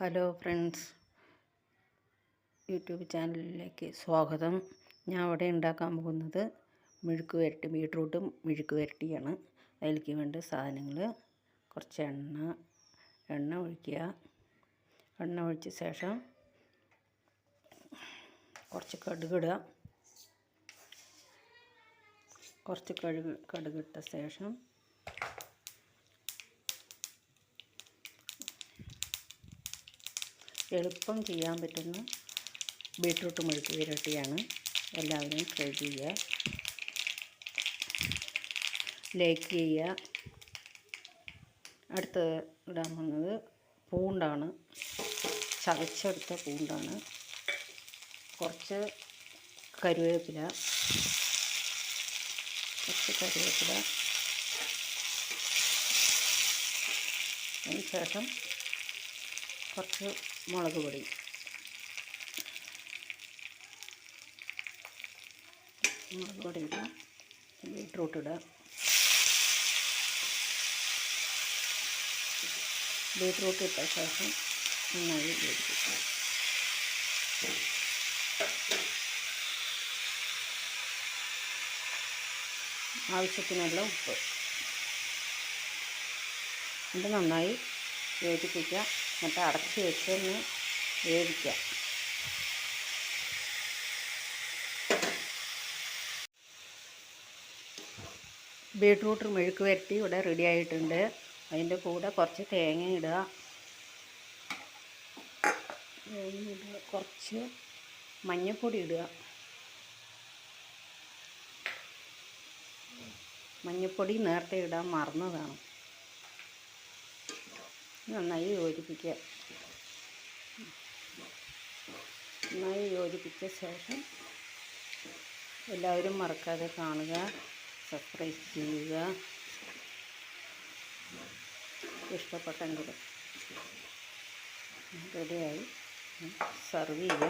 Hello friends. YouTube ചാനലിലേക്ക് സ്വാഗതം. ഞാൻ അവിടെ ഉണ്ടാക്കാൻ പോകുന്നത് മെഴുക്ക് വരട്ടി ബീട്രൂട്ടും മെഴുക്ക് വരട്ടിയാണ്. അതിലേക്ക് വേണ്ട സാധനങ്ങൾ കുറച്ച് എണ്ണ എണ്ണ ഒഴിക്കുക. എണ്ണ ഒഴിച്ച ശേഷം കുറച്ച് കടുകിടുക കുറച്ച് കഴുക് കടുകിട്ട ശേഷം എളുപ്പം ചെയ്യാൻ പറ്റുന്ന ബീട്രൂട്ട് മെഴുക്ക് വിരട്ടിയാണ്. എല്ലാവരും ട്രൈ ചെയ്യുക. ലൈക്ക് ചെയ്യുക. അടുത്ത് ഇടാൻ വന്നത് പൂണ്ടാണ്. ചതച്ചെടുത്ത പൂണ്ടാണ്. കുറച്ച് കരുവേപ്പില. കുറച്ച് കരുവേപ്പില. അതിന് ശേഷം കുറച്ച് മുളക് പൊടി. മുളക് പൊടി ഇടുക ബീട്രൂട്ട് ഇടുക ബീട്രൂട്ട് ഇട്ട ശേഷം നന്നായി വേവിക്കുക ആവശ്യത്തിനുള്ള ഉപ്പ്. ഇത് നന്നായി വേവിപ്പിക്കുക എന്നിട്ട് അടച്ച് വെച്ച് ഒന്ന് വേവിക്കാം. ബീട്രൂട്ട് മെഴുക്ക് വരട്ടി ഇവിടെ റെഡി ആയിട്ടുണ്ട്. അതിന്റെ കൂടെ കുറച്ച് തേങ്ങ ഇടുക. തേങ്ങ ഇടുക. കുറച്ച് മഞ്ഞൾപ്പൊടി ഇടുക. മഞ്ഞൾപ്പൊടി നേരത്തെ ഇടാൻ മറന്നതാണ്. നന്നായി യോജിപ്പിക്കുക. നന്നായി യോജിപ്പിച്ച ശേഷം എല്ലാവരും മറക്കാതെ കാണുക സബ്സ്ക്രൈബ് ചെയ്യുക. ഇഷ്ടപ്പെട്ടെങ്കിൽ റെഡിയായി. സർവ് ചെയ്യുക.